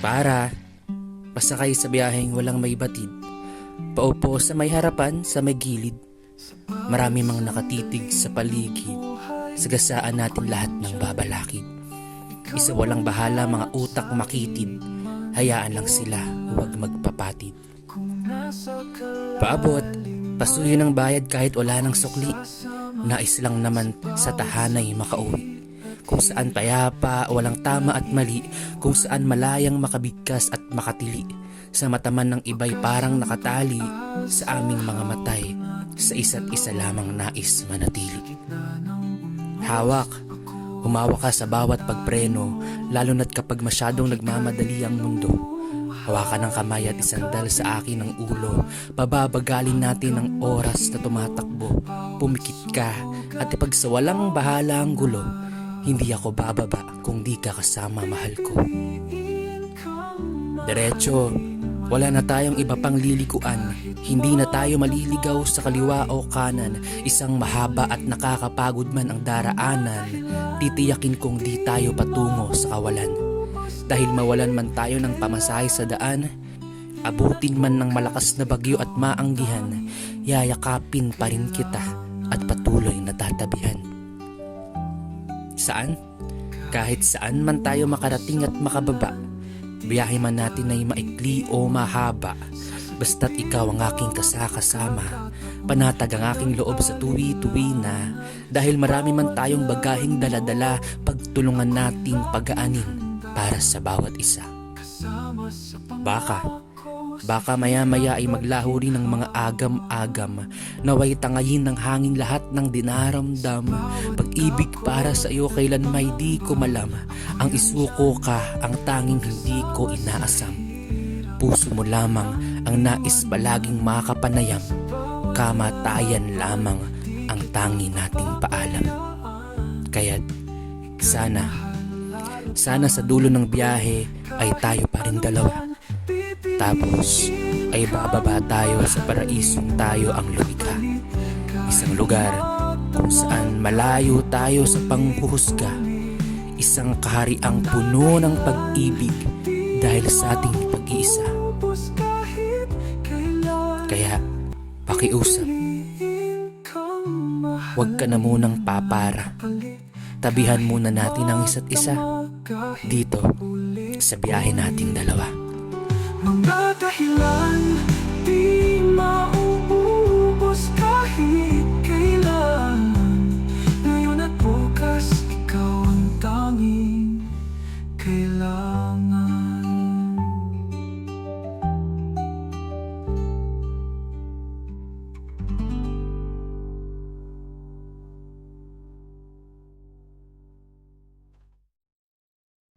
Para pasakay sa biyaheng walang may batid. Paupo sa may harapan sa may gilid. Marami mang nakatitig sa paligid. Sagasaan natin lahat ng babalakid. Isa walang bahala mga utak makitid. Hayaan lang sila, huwag magpapatid. Paabot, pasuyo ng bayad kahit wala ng sukli. Nais lang naman sa tahanay makauwi. Kung saan payapa, walang tama at mali, kung saan malayang makabigkas at makatili. Sa mataman ng iba'y parang nakatali sa aming mga matay, sa isa't isa lamang nais manatili. Hawak, humawak ka sa bawat pagpreno, lalo na't kapag masyadong nagmamadali ang mundo. Hawakan ng kamay at isandal sa akin ang ulo. Pababagalin natin ang oras na tumatakbo. Pumikit ka at ipagsawalang bahala ang gulo. Hindi ako bababa kung di ka kasama mahal ko. Diretso, wala na tayong iba pang lilikuan. Hindi na tayo maliligaw sa kaliwa o kanan. Isang mahaba at nakakapagod man ang daraanan. Titiyakin kong di tayo patungo sa kawalan. Dahil mawalan man tayo ng pamasahe sa daan, abutin man ng malakas na bagyo at maanggihan, yayakapin pa rin kita at patuloy na tatabihan. Saan? Kahit saan man tayo makarating at makababa, biyahe man natin ay maikli o mahaba, basta't ikaw ang aking kasakasama, panatag ang aking loob sa tuwi-tuwi na, dahil marami man tayong bagahing daladala, pagtulungan nating pagaanin para sa bawat isa. Baka, baka maya-maya ay maglaho rin ng mga agam-agam, naway tangayin ng hangin lahat ng dinaramdam, pag-ibig para sa iyo kailan may di ko malam, ang isuko ka, ang tanging hindi ko inaasam. Puso mo lamang ang nais palaging makapanayam, kamatayan lamang ang tangi nating paalam. Kaya't sana, sana sa dulo ng biyahe ay tayo pa rin dalawa. Tapos ay bababa tayo sa paraisong tayo ang lumikha. Isang lugar kung saan malayo tayo sa panghuhusga. Isang kahariang puno ng pag-ibig dahil sa ating pag-iisa. Kaya, pakiusap, huwag ka na munang papara. Tabihan muna natin ang isa't isa dito sa biyahe nating dalawa. Mga dahilan,